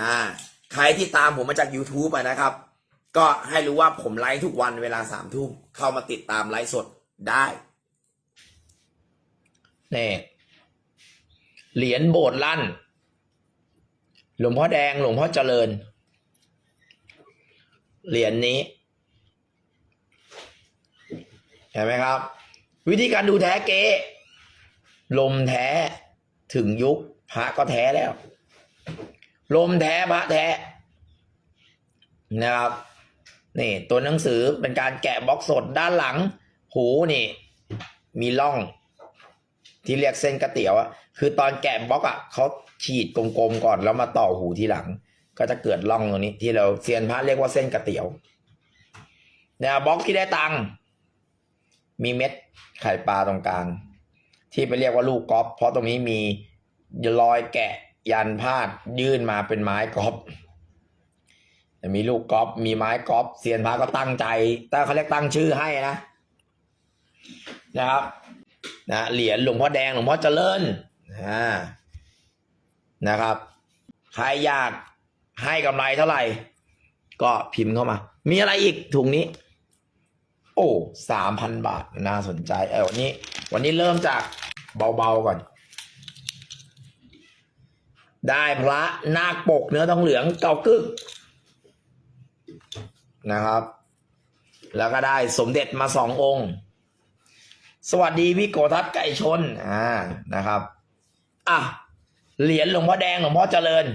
อ่าใครที่ตามผมมาจาก YouTube อะนะครับ ก็ให้รู้ว่าผมไลฟ์ทุกวันเวลาสามทุ่มเข้ามาติดตามไลฟ์สดได้นี่เหรียญโบสถ์ลั่น หลวงพ่อแดงหลวงพ่อเจริญ เหรียญนี้ เห็นไหมครับ วิธีการดูแท้เก๊ลมแท้ถึงยุคพระก็แท้แล้ว ลมแท้พระแท้นะครับนี่ตัวหนังสือเป็นการแกะบล็อกสดด้านหลัง หูนี่ มีร่อง ที่เรียกเส้นก๋วยเตี๋ยวอะคือตอนแกะบล็อกอะเขาฉีดกลมๆก่อนแล้วมาต่อหูทีหลัง ก็จะเกิดร่องตรงนี้ ที่เราเซียนพระเรียกว่าเส้นก๋วยเตี๋ยวเนี่ยบล็อกที่ได้ตังมีเม็ดไข่ปลาตรงกลางที่ไปเรียกว่าลูกกอล์ฟเพราะตรงนี้มีรอยแกะ ยันพาดยื่นมาเป็นไม้กอล์ฟมีลูกกอล์ฟมีไม้กอล์ฟเซียนพระก็ตั้งใจแต่เขาเรียกตั้งชื่อให้นะ นะครับ นะเหรียญหลวงพ่อแดงหลวงพ่อเจริญอ่านะครับ ใครอยากให้กำไรเท่าไหร่ ก็พิมพ์เข้ามา มีอะไรอีกถุงนี้ โอ้สามพันบาทน่าสนใจ เออวันนี้ วันนี้เริ่มจากเบาๆก่อน ได้พระนาคปกเนื้อทองเหลืองเก่ากึกนะครับ แล้วก็ได้สมเด็จมาสององค์ สวัสดีพี่โกทัศไก่ชนอ่านะครับอะเหรียญหลวงพ่อแดงหลวงพ่อเจริญ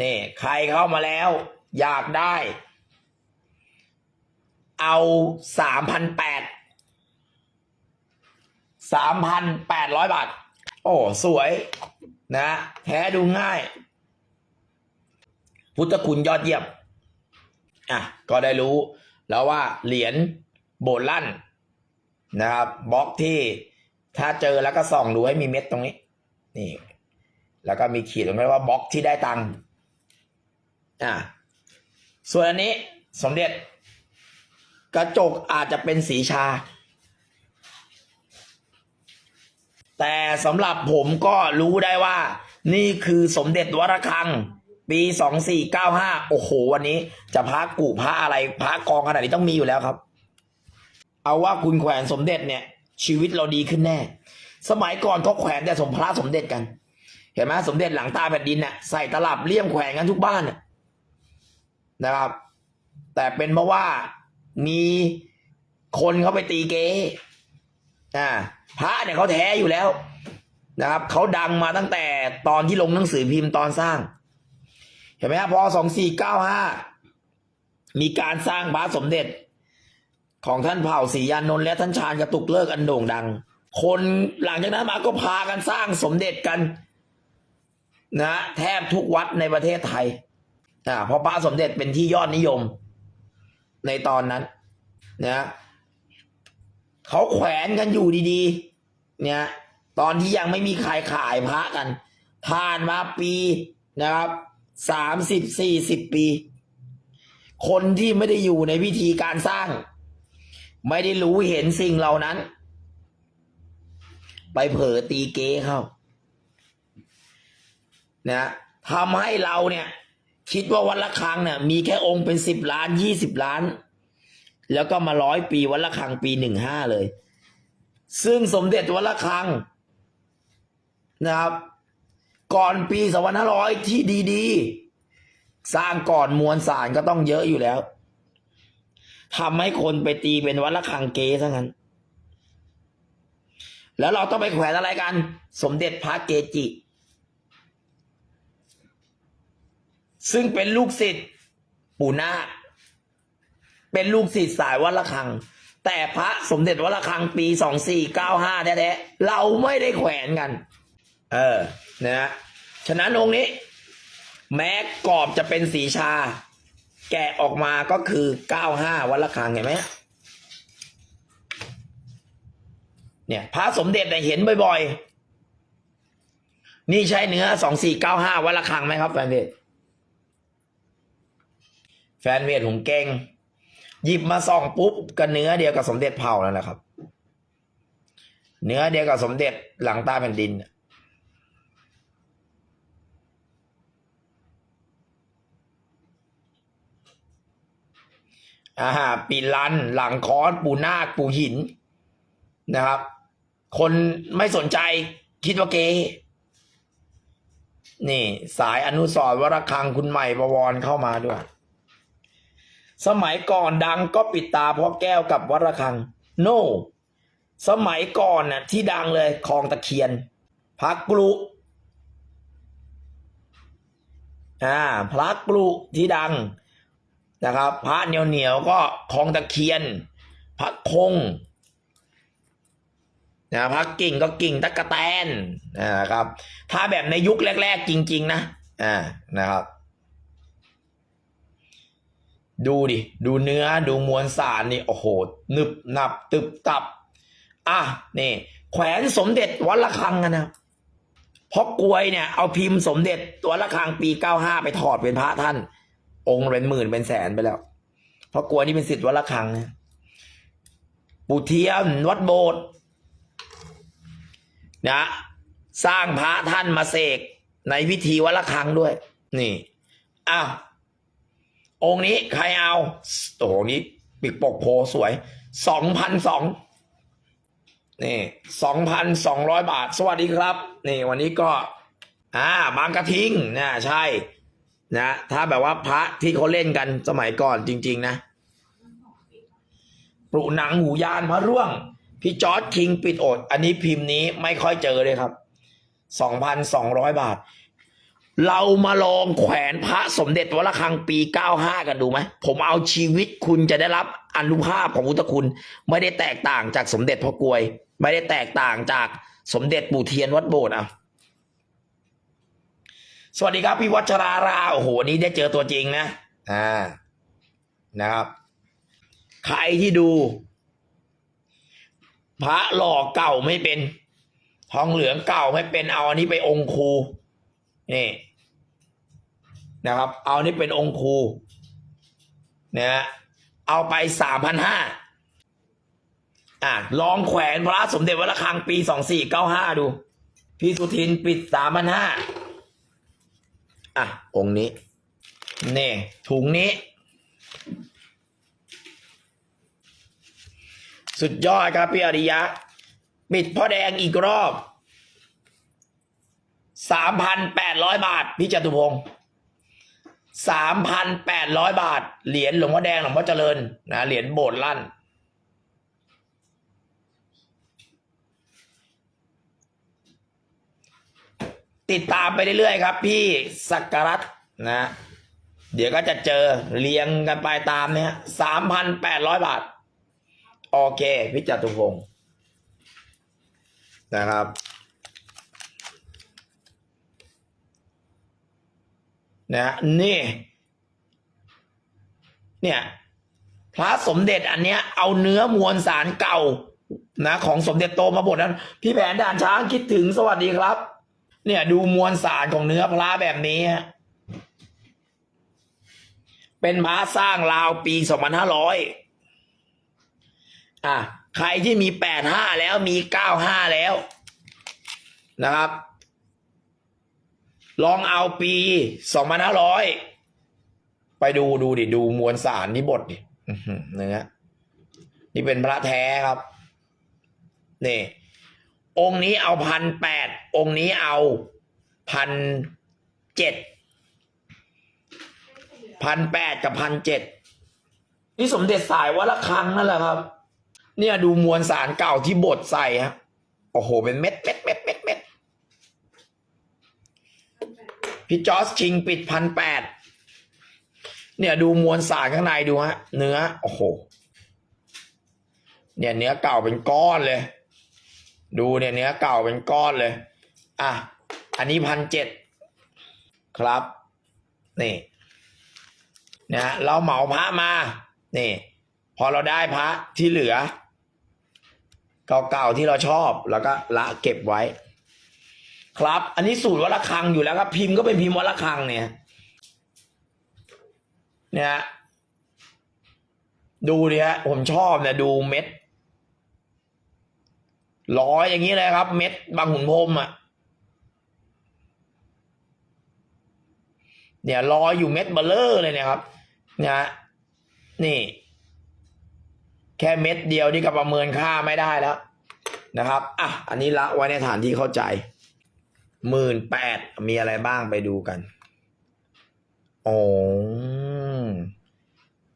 นี่ใครเข้ามาแล้ว อยากได้ เอาสามพันแปดสามพันแปดร้อยบาท โอ้สวยนะ แท้ดูง่าย พุทธคุณยอดเยี่ยมอะก็ได้รู้แล้วว่าเหรียญโบลั่นนะครับบล็อกที่ถ้าเจอแล้วก็ส่องดูให้มีเม็ดตรงนี้ นี่ แล้วก็มีขีดตรงนี้ว่าบล็อกที่ได้ตังค์อะส่วนอันนี้สมเด็จ กระจกอาจจะเป็นสีชา แต่สำหรับผมก็รู้ได้ว่า นี่คือสมเด็จวรคัง ปีสองสี่เก้าห้าโอ้โห วันนี้ จะพระกูพระอะไรพระกองขนาดนี้ต้องมีอยู่แล้วครับ เอาว่าคุณแขวนสมเด็จเนี่ย ชีวิตเราดีขึ้นแน่ สมัยก่อนเขาแขวนแต่สมพระสมเด็จกัน เห็นไหมสมเด็จหลังตาแผ่นดินเนี่ยใส่ตลับเลี่ยมแขวนกันทุกบ้านนนะครับ แต่เป็นเพราะว่ามีคนเขาไปตีเกอ่า พระเนี่ยเขาแท้อยู่แล้วนะครับเขาดังมาตั้งแต่ตอนที่ลงหนังสือพิมพ์ตอนสร้าง เห็นไหมครับพอสองสี่เก้าห้ามีการสร้างพระสมเด็จ ของท่านเผ่าศรียานนท์และท่านชาญกระตุกเลิกอันโด่งดัง คนหลังจากนั้นมาก็พากันสร้างสมเด็จกันนะแทบทุกวัดในประเทศไทยอ่าเพราะพระสมเด็จเป็นที่ยอดนิยมในตอนนั้นนะ เขาแขวนกันอยู่ดีๆ เนี่ย ตอนที่ยังไม่มีใครขายพระกัน ผ่านมาปีนะครับสามสิบสี่สิบปี คนที่ไม่ได้อยู่ในพิธีการสร้าง ไม่ได้รู้เห็นสิ่งเหล่านั้น ไปเผลอตีเก้เข้านะทำให้เราเนี่ย คิดว่าวันละครั้งเนี่ยมีแค่องค์เป็นสิบล้านยี่สิบล้าน แล้วก็มาร้อยปีวันละครั้งปีหนึ่งห้าเลย ซึ่งสมเด็จวันละครั้งนะครับ ก่อนปีสองพันห้าร้อยที่ดีๆ สร้างก่อนมวลสารก็ต้องเยอะอยู่แล้วทำให้คนไปตีเป็นวัดละคังเกซะงั้น แล้วเราต้องไปแขวนอะไรกัน สมเด็จพระเกจิ ซึ่งเป็นลูกศิษย์ปู่นาค เป็นลูกศิษย์สายวัดละคัง แต่พระสมเด็จวัดละคังปีสองสี่เก้าห้าแท้ๆเราไม่ได้แขวนกัน เออนะฮะฉะนั้นองค์นี้ แม้กรอบจะเป็นสีชา แกะออกมาก็คือเก้าห้าวัดละคังเห็นไหมเนี่ยพระสมเด็จเนี่ยเห็นบ่อยๆ นี่ใช่เนื้อสองสี่เก้าห้าวัดละคังไหมครับแฟนเพจแฟนเพจผมเก่ง หยิบมาส่องปุ๊บกับเนื้อเดียวกับสมเด็จเผานั่นแหละครับ เนื้อเดียวกับสมเด็จหลังตาแผ่นดินอ่าปีลัน หลังคอนปูนาคปูหินนะครับ คนไม่สนใจคิดว่าเกนี่ สายอนุสรวรคังคุณใหม่ประวรเข้ามาด้วย สมัยก่อนดังก็ปิดตาเพราะแก้วกับวระคัง โนสมัยก่อนน่ะที่ดังเลยคลองตะเคียนพักกลุอ่าพระกลุที่ดังนะครับ พระเหนียวเหนียวก็คลองตะเคียน พระคงนะพระกิ่งก็กิ่งตะกะแตนนะครับ ถ้าแบบในยุคแรก ๆ จริง ๆ นะอ่านะครับ ดูดิ ดูเนื้อดูมวลสารนี่โอ้โห นึบหนับตึบตับ อะนี่ แขวนสมเด็จวัดระฆังกันนะเพราะกลวยเนี่ยเอาพิมพ์สมเด็จตัวระฆังปีเก้าห้าไปถอดเป็นพระท่าน องค์เป็นหมื่นเป็นแสนไปแล้ว เพราะกลวยนี่เป็นสิทธิ์วัดระฆังนะปู่เทียนวัดโบสถ์นะสร้างพระท่านมาเสกในพิธีวัดระฆังด้วย นี่อ้าว องค์นี้ใครเอาโอ้โหนี้ปิกปกโพสวยสองพันสองนี่สองพันสองร้อยบาท สวัสดีครับ นี่วันนี้ก็อ่าบางกระทิงนะใช่นะถ้าแบบว่าพระที่เขาเล่นกันสมัยก่อนจริง ๆ นะปรุหนังหูยานพระร่วง พี่จอร์ดคิงปิดโอด อันนี้พิมพ์นี้ไม่ค่อยเจอเลยครับสองพันสองร้อยบาท เรามาลองแขวนพระสมเด็จวัดระฆังปี 95 กันดูไหม ผมเอาชีวิตคุณจะได้รับอนุภาพของพุทธคุณ ไม่ได้แตกต่างจากสมเด็จพ่อกลวย ไม่ได้แตกต่างจากสมเด็จปู่เทียนวัดโบสถ์อะ สวัสดีครับ พี่วัชรารา โอ้โหวันนี้ได้เจอตัวจริงนะ อ่า นะครับ ใครที่ดู พระหล่อเก่าไม่เป็น ทองเหลืองเก่าไม่เป็นเอาอันนี้ไปองค์ครู นี่ นะครับ เอานี่เป็นองค์ครูนะฮะเอาไปสามพันห้าอะลองแขวนพระสมเด็จวัดระฆังปีสองสี่เก้าห้าดู พี่สุทินปิดสามพันห้าอะ องค์นี้นี่ถุงนี้ สุดยอดครับพี่อริยะ ปิดพ่อแดงอีกรอบ สามพันแปดร้อยบาท พี่จตุพงศ์สามพันแปดร้อยบาท เหรียญหลวงพ่อแดงหลวงพ่อเจริญนะเหรียญโบสถ์ลั่น ติดตามไปเรื่อยๆครับ พี่สักการัตนะ เดี๋ยวก็จะเจอเรียงกันไปตามเนี้ยสามพันแปดร้อยบาท โอเค พี่จตุพงศ์นะครับ นะนี่เนี่ยพระสมเด็จอันเนี้ยเอาเนื้อมวลสารเก่านะของสมเด็จโตมาบทนั้นพี่แผนด่านช้างคิดถึงสวัสดีครับ เนี่ยดูมวลสารของเนื้อพระแบบนี้ เป็นพระสร้างราวปีสองพันห้าร้อยอะใครที่มีแปดห้าแล้วมีเก้าห้าแล้วนะครับ ลองเอาปีสองพันห้าร้อยไปดูดูดิดูมวลสารที่บทดิเนื้อนี่เป็นพระแท้ครับ นี่ องค์นี้เอาพันแปดองค์นี้เอาพันเจ็ดพันแปดกับพันเจ็ดนี่สมเด็จสายวัดละครังนั่นแหละครับ เนี่ยดูมวลสารเก่าที่บดใส่ฮะโอ้โห เป็นเม็ดเม็ดเม็ดเม็ดเม็ด พี่จอร์จชิงปิดพันแปดเนี่ยดูมวลสารข้างในดูฮะ เนื้อ โอ้โห เนี่ยเนื้อเก่าเป็นก้อนเลย ดูเนี่ยเนื้อเก่าเป็นก้อนเลย อะ อันนี้พันเจ็ดครับ นี่นะเราเหมาพระมา นี่ พอเราได้พระที่เหลือ เก่าๆที่เราชอบ แล้วก็ละเก็บไว้ ครับ อันนี้สูตรวัดระฆังอยู่แล้วครับ พิมพ์ก็เป็นพิมพ์วัดระฆังเนี่ย เนี่ยดูดิฮะผมชอบเนี่ยดูเม็ดร้อยอย่างนี้เลยครับ เม็ดบางขุนพรมอะเนี่ยรอยอยู่เม็ดเบลเลอร์เลยเนี่ยครับเนี่ยนี่ แค่เม็ดเดียวนี่ก็ประเมินค่าไม่ได้แล้วนะครับ อะ อันนี้ละไว้ในฐานที่เข้าใจ หมื่นแปดมีอะไรบ้างไปดูกันโอ้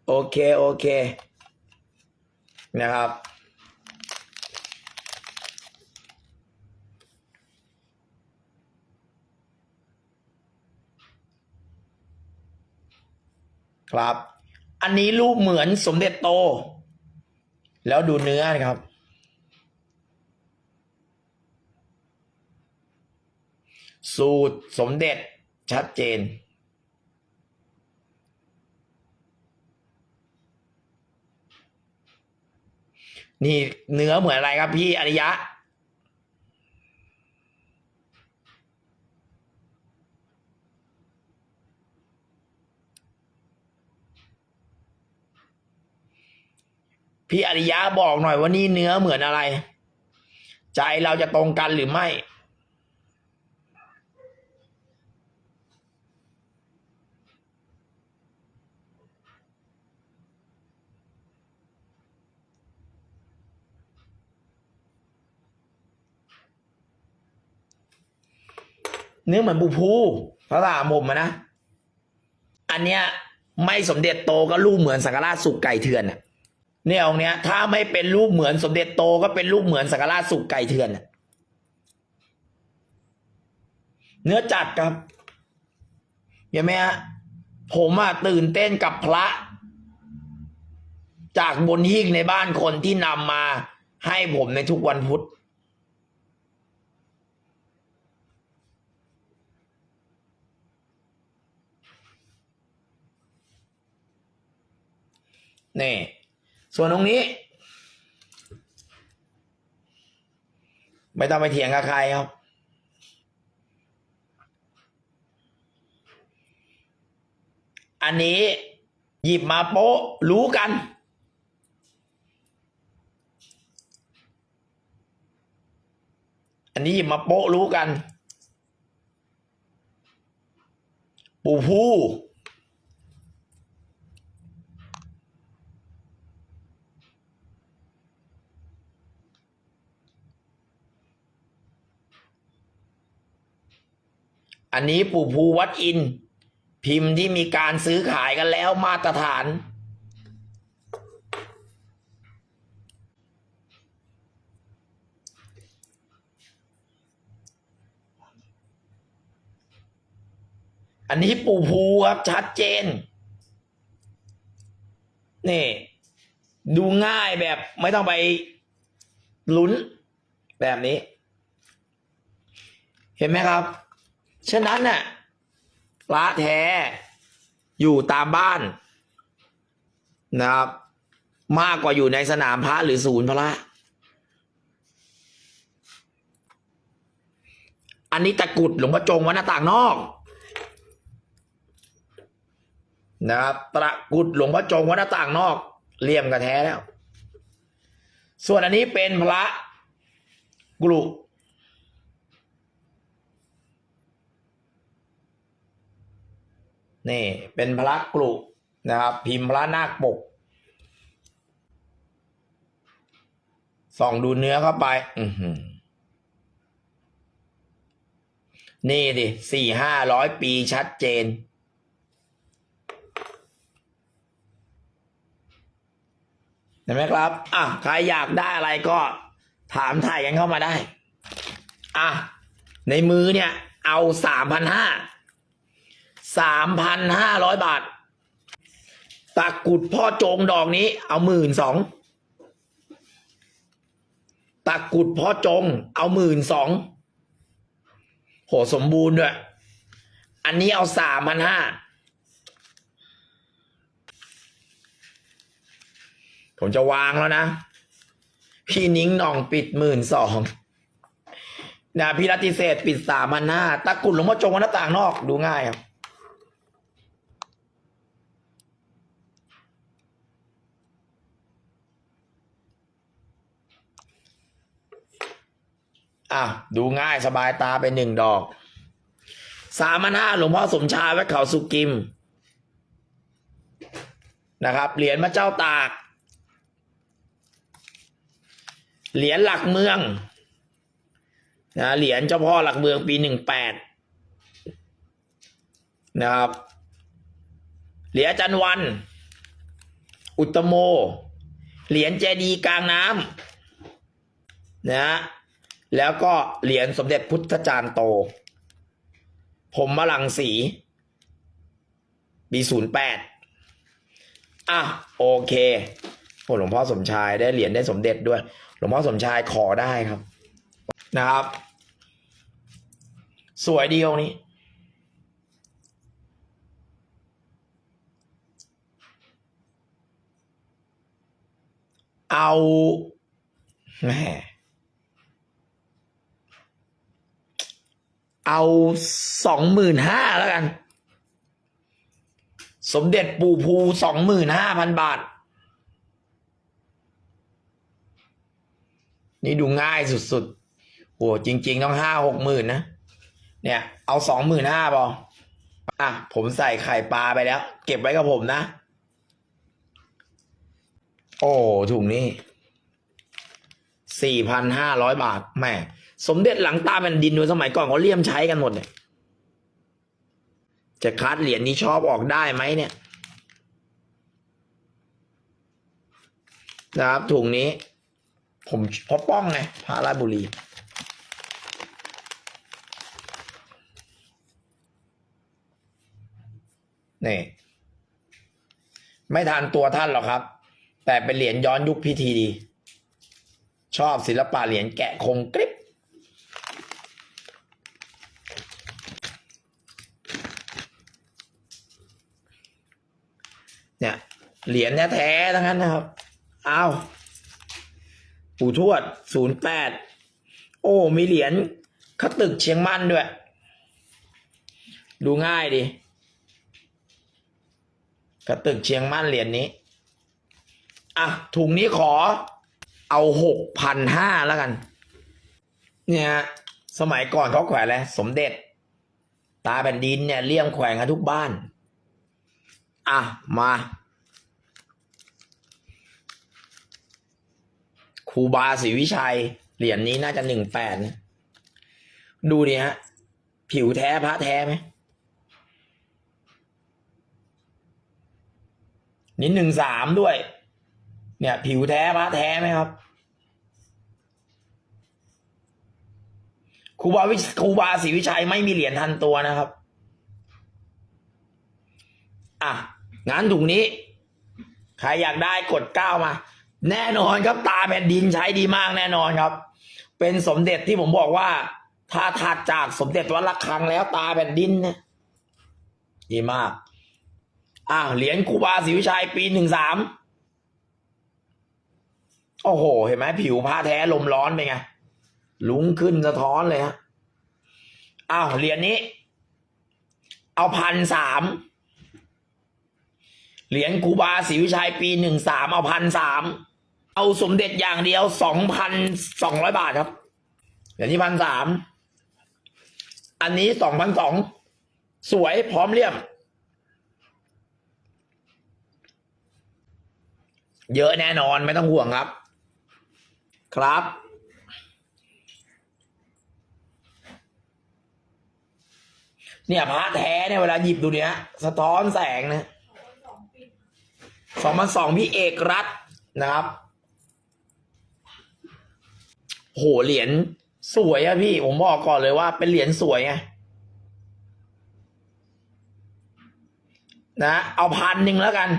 โอเค โอเค นะครับ ครับ อันนี้รูปเหมือนสมเด็จโต แล้วดูเนื้อนะครับ สูตรสมเด็จชัดเจน นี่เนื้อเหมือนอะไรครับพี่อริยะ พี่อริยะบอกหน่อยว่านี่เนื้อเหมือนอะไร ใจเราจะตรงกันหรือไม่ เนื้อเหมือนปูพูพระรามผมนะ อันเนี้ยไม่สมเด็จโตก็รูปเหมือนสังฆราชสุกไก่เถื่อนเนี่ยองเนี้ย ถ้าไม่เป็นรูปเหมือนสมเด็จโตก็เป็นรูปเหมือนสังฆราชสุกไก่เถื่อนเนื้อจัดครับเห็นไหมฮะผมอะตื่นเต้นกับพระ จากบนหิ้งในบ้านคนที่นำมาให้ผมในทุกวันพุธ นี่ ส่วนตรงนี้ ไม่ต้องไปเถียงกับใครครับ อันนี้หยิบมาโป๊ะรู้กัน อันนี้หยิบมาโป๊ะรู้กัน ปู่ผู้ อันนี้ปู่ภูวัดอิน พิมพ์ที่มีการซื้อขายกันแล้วมาตรฐาน อันนี้ปู่ภูครับชัดเจน นี่ ดูง่ายแบบไม่ต้องไปลุ้นแบบนี้ เห็นไหมครับ ฉะนั้นน่ะพระแท้อยู่ตามบ้านนะครับ มากกว่าอยู่ในสนามพระหรือศูนย์พระ อันนี้ตะกุดหลวงพ่อจงวัดหน้าต่างนอกนะครับตะกุดหลวงพ่อจงวัดหน้าต่างนอกเลี่ยมกระแท้แล้ว ส่วนอันนี้เป็นพระกลุ นี่เป็นพระกลุนะครับ พิมพ์พระนาคปก ส่องดูเนื้อเข้าไป อืนี่ดิสี่ห้าร้อยปีชัดเจน เห็นไหมครับ อะ ใครอยากได้อะไรก็ถามถ่ายกันเข้ามาได้ อะ ในมือเนี่ย เอาสามพันห้า สามพันห้าร้อยบาท ตะกุดพ่อโจงดอกนี้ เอาหมื่นสองตะกุดพ่อจง เอาหมื่นสองโหสมบูรณ์ด้วย อันนี้เอาสามพันห้าผมจะวางแล้วนะ พี่นิ้งหน่องปิดหมื่นสองนะพี่รัติเศษปิดสามพันห้าตะกุดหลวงพ่อจงวัดหน้าต่างนอกดูง่ายครับ อะดูง่ายสบายตาไปหนึ่งดอกสามพันห้าหลวงพ่อสมชายวัดเขาสุกิม นะครับ เหรียญพระเจ้าตาก เหรียญหลักเมืองนะเหรียญเจ้าพ่อหลักเมืองปีหนึ่งแปดนะครับ เหรียญจันวัน อุตโม เหรียญเจดีกลางน้ำนะฮะ แล้วก็เหรียญสมเด็จพุทธจารย์โต ผมมลังสีปีศูนย์แปดอะโอเคโอ้หลวงพ่อสมชายได้เหรียญได้สมเด็จด้วย หลวงพ่อสมชายขอได้ครับ นะครับ สวยเดีองค์นี้ เอาแม่ เอาสองหมื่นห้าแล้วกัน สมเด็จปู่ภูสองหมื่นห้าพันบาท นี่ดูง่ายสุดๆโหจริง ๆ ต้องห้าหกหมื่นนะ เนี่ย เอาสองหมื่นห้าพออะ ผมใส่ไข่ปลาไปแล้ว เก็บไว้กับผมนะ โอ้ถุงนี้สี่พันห้าร้อยบาทแม่ สมเด็จหลังตาแผ่นดินในสมัยก่อนเขาเลี่ยมใช้กันหมดเนี่ยจะคัดเหรียญนี้ชอบออกได้ไหมเนี่ยนะครับถุงนี้ ผมพอป้องไงพระราบุรี นี่ ไม่ทันตัวท่านหรอกครับ แต่เป็นเหรียญย้อนยุคพิธีดี ชอบศิลปะเหรียญแกะคงกริบ เนี่ยเหรียญแท้ๆทั้งนั้นนะครับอ้าวปู่ทวดศูนย์แปดโอ้ มีเหรียญขตึกเชียงมั่นด้วย ดูง่ายดีกระตึกเชียงมั่นเหรียญนี้ อะ ถุงนี้ขอเอาหกพันห้าแล้วกัน เนี่ย สมัยก่อนเขาแขวนอะไรสมเด็จ ตาแผ่นดินเนี่ยเลี่ยมแขวนกันทุกบ้าน อะ มาครูบาศรีวิชัย เหรียญนี้น่าจะหนึ่งแปดนะดูดิฮะ ผิวแท้พระแท้ไหมนี่หนึ่งสามด้วย เนี่ย ผิวแท้พระแท้ไหมครับครูบาวิครูบาศรีวิชัยไม่มีเหรียญทันตัวนะครับ อะ งานถุงนี้ ใครอยากได้กดเก้ามา แน่นอนครับตาแผ่นดินใช้ดีมากแน่นอนครับ เป็นสมเด็จที่ผมบอกว่า ถ้าถัดจากสมเด็จวัดระฆังแล้วตาแผ่นดินเนี่ยดีมาก อ่าเหรียญครูบาศรีวิชัยปีหนึ่งสามโอ้โห เห็นไหมผิวผ้าแท้ลมร้อนเป็นไงลุงขึ้นสะท้อนเลยฮะอ้าวเหรียญนี้ เอาพันสาม เหรียญครูบาศรีวิชัยปีหนึ่งสามเอาพันสามเอาสมเด็จอย่างเดียวสองพันสองร้อยบาทครับเหรียญนี้พันสามอันนี้สองพันสองสวยพร้อมเลี่ยม เยอะแน่นอนไม่ต้องห่วงครับ ครับเนี่ยพระแท้เนี่ยเวลาหยิบดูเนี่ยสะท้อนแสงนะ สองพันสองพี่เอกรัฐนะครับ โหเหรียญสวยอะพี่ ผมบอกก่อนเลยว่าเป็นเหรียญสวยไงนะ เอาพันหนึ่งแล้วกัน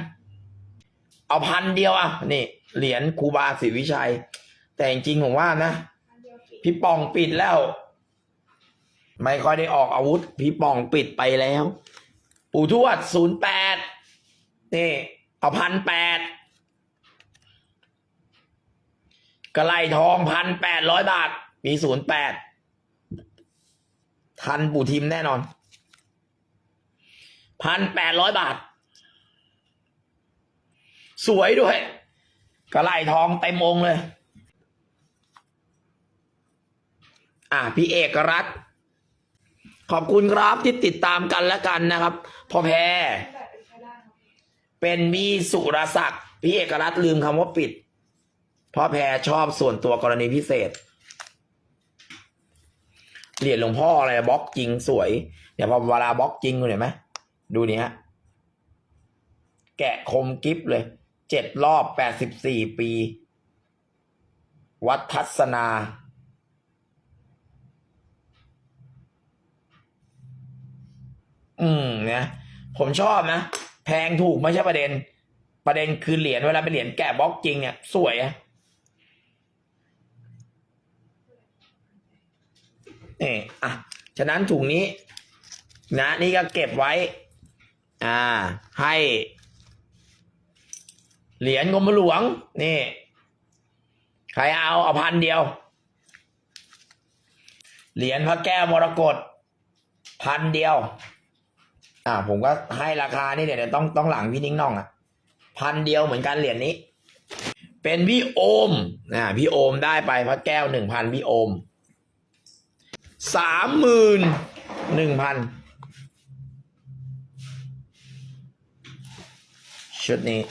เอาพันเดียวอะนี่เหรียญครูบาศรีวิชัย แต่จริงๆผมว่านะ พี่ปองปิดแล้ว ไม่ค่อยได้ออกอาวุธ พี่ปองปิดไปแล้ว ปู่ทวดศูนย์แปดนี่ เอาพันแปดกระไลทองพันแปดร้อยบาท ปีศูนย์แปดทันปู่ทิมแน่นอนพันแปดร้อยบาท สวยด้วยกระไลทองเต็มองเลย อะ พี่เอกรัฐขอบคุณครับที่ติดตามกันและกันนะครับพ่อแพร เป็นมีสุรศักดิ์พี่เอกรัฐลืมคำว่าปิดพ่อแพรชอบส่วนตัวกรณีพิเศษ เหรียญหลวงพ่ออะไรบล็อกจริงสวย เดี๋ยวพอเวลาบล็อกจริงคุณเห็นไหมดูนี่ฮะ แกะคมกิฟเลยเจ็ดรอบแปดสิบสี่ปี วัดทัศนาอืมเนี่ยผมชอบนะ แพงถูกไม่ใช่ประเด็น ประเด็นคือเหรียญเวลาเป็นเหรียญแกะบล็อกจริงเนี่ยสวยอะนี่อะฉะนั้นถุงนี้ นะนี่ก็เก็บไว้ อ่า ให้ เหรียญกรมหลวง นี่ ใครเอาเอาพันเดียว เหรียญพระแก้วมรกตพันเดียว อ่า ผมก็ให้ราคานี่เดี๋ยวต้องต้องหลังพี่นิ้งน่องอะพันเดียวเหมือนกันเหรียญนี้ เป็นพี่โอมนะพี่โอมได้ไปพระแก้วหนึ่งพันพี่โอมสามหมื่นหนึ่งพันชุดนี้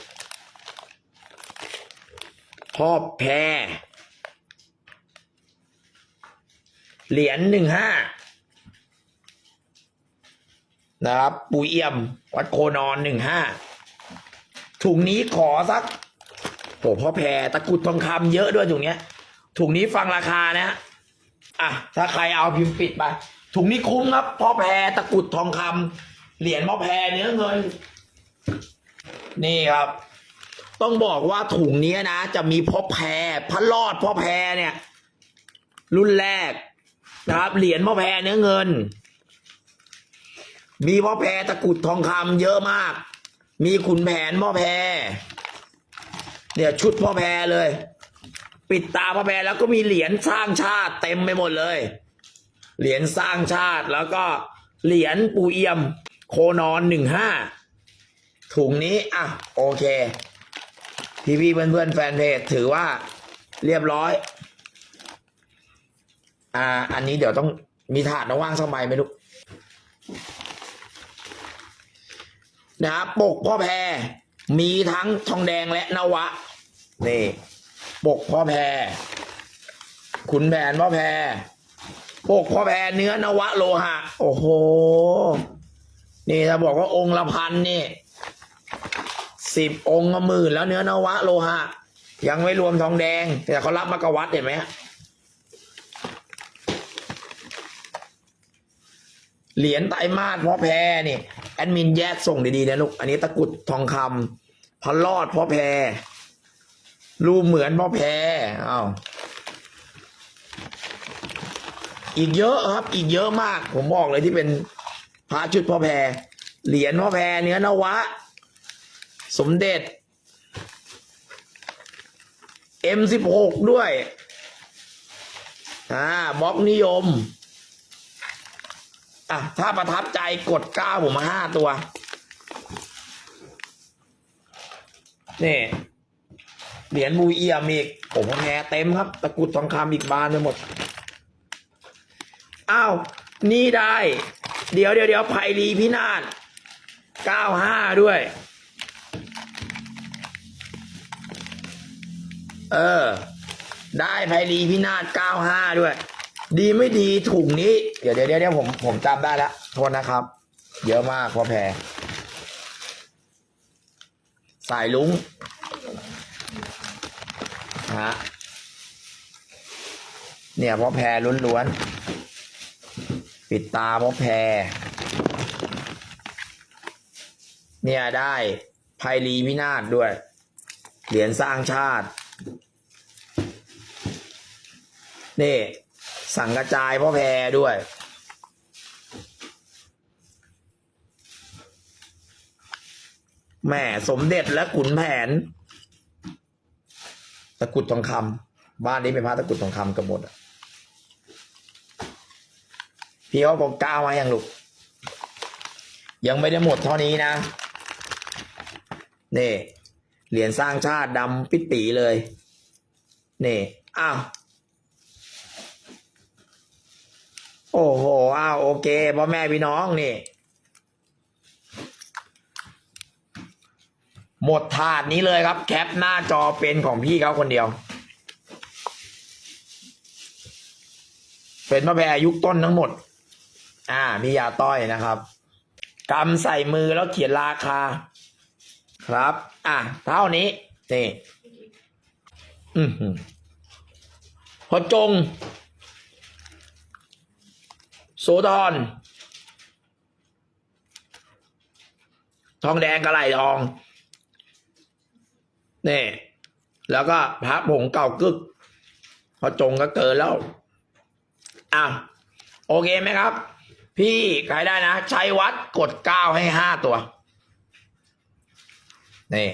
พ่อแพรเหรียญหนึ่งห้า นะครับ ปูเอี่ยม วัดโคนอนหนึ่งห้าถุงนี้ขอสักโหพ่อแพรตะกุดทองคำเยอะด้วยถุงเนี้ย ถุงนี้ฟังราคานะฮะอะถ้าใครเอาพิมพ์ปิดไป ถุงนี้คุ้มครับพ่อแพรตะกุดทองคำเหรียญพ่อแพรเนื้อเงิน นี่ครับ ต้องบอกว่าถุงนี้นะ จะมีพ่อแพรพระรอดพ่อแพรเนี่ย รุ่นแรกนะครับ เหรียญพ่อแพรเนื้อเงิน มีพ่อแพรตะกุดทองคำเยอะมาก มีขุนแผนพ่อแพรเนี่ยชุดพ่อแพรเลย ปิดตาพ่อแพรแล้วก็มีเหรียญสร้างชาติเต็มไปหมดเลย เหรียญสร้างชาติแล้วก็เหรียญปูเอี่ยม โคนอนหนึ่งห้าถุงนี้อะโอเคพี่พี่เพื่อนเพื่อนแฟนเพจถือว่าเรียบร้อย อ่า อันนี้เดี๋ยวต้องมีถาดนะว่างสักใบไหมลูก นะครับปกพ่อแพรมีทั้งทองแดงและนวะนี่ปกพ่อแพรขุนแผนพ่อแพรปกพ่อแพรเนื้อนวะโลหะ โอ้โห นี่ถ้าบอกว่าองค์ละพันนี่สิบองค์ละหมื่นแล้วเนื้อนวะโลหะ ยังไม่รวมทองแดง แต่เขารับมากวัดเห็นไหมเหรียญไตรมาสพ่อแพรนี่ แอดมินแยกส่งดีๆนะลูก อันนี้ตะกุดทองคำพระรอดพ่อแพรรูเหมือนพ่อแพรอ้าวอีกเยอะครับ อีกเยอะมาก ผมบอกเลยที่เป็นพระชุดพ่อแพรเหรียญพ่อแพรเนื้อนวะ สมเด็จ M16 ด้วย อ่าบล็อกนิยม อะถ้าประทับใจกดเก้าผมมาห้าตัว นี่ เหรียญบูเอียมอีกผมแพ้เต็มครับ ตะกรุดทองคำอีกบานไปหมด อ้าว นี่ได้ เดี๋ยวเดี๋ยวเดี๋ยวไพรีพินาศเก้าห้าด้วย เออ ได้ไพรีพินาศ95ด้วย ดีไม่ดีถุงนี้ เดี๋ยวเดี๋ยวเดี๋ยวผมผมจำได้แล้วโทษนะครับ เยอะมากพ่อแพรสายลุงฮะเนี่ยพ่อแพรล้วนๆปิดตาพ่อแพรเนี่ยได้ไพรีพินาศด้วย เหรียญสร้างชาตินี่ สั่งกระจายพ่อแพรด้วย แม่สมเด็จและขุนแผน ตะกรุดทองคำบ้านนี้เป็นพระตะกรุดทองคำกันหมดพี่เขาบอกก้าวมาอย่างลูก ยังไม่ได้หมดเท่านี้นะนี่เหรียญสร้างชาติดำปิดปีเลย นี่ อ้าว โอ้โห อ้าวโอเคพ่อแม่พี่น้องนี่ หมดถาดนี้เลยครับ แคปหน้าจอเป็นของพี่เขาคนเดียว เป็นมะแพรยุคต้นทั้งหมด อ่า มียาต้อยนะครับกำใส่มือแล้วเขียนราคา ครับ อะ เท่านี้ นี่ อืมพอจง โสธรทองแดงกระไหลทองนี่แล้วก็พระผงเก่ากึกพอจงก็เกินแล้วอะโอเคไหมครับ พี่ใครได้นะ ใช้วัดกดเก้าให้ห้าตัว นี่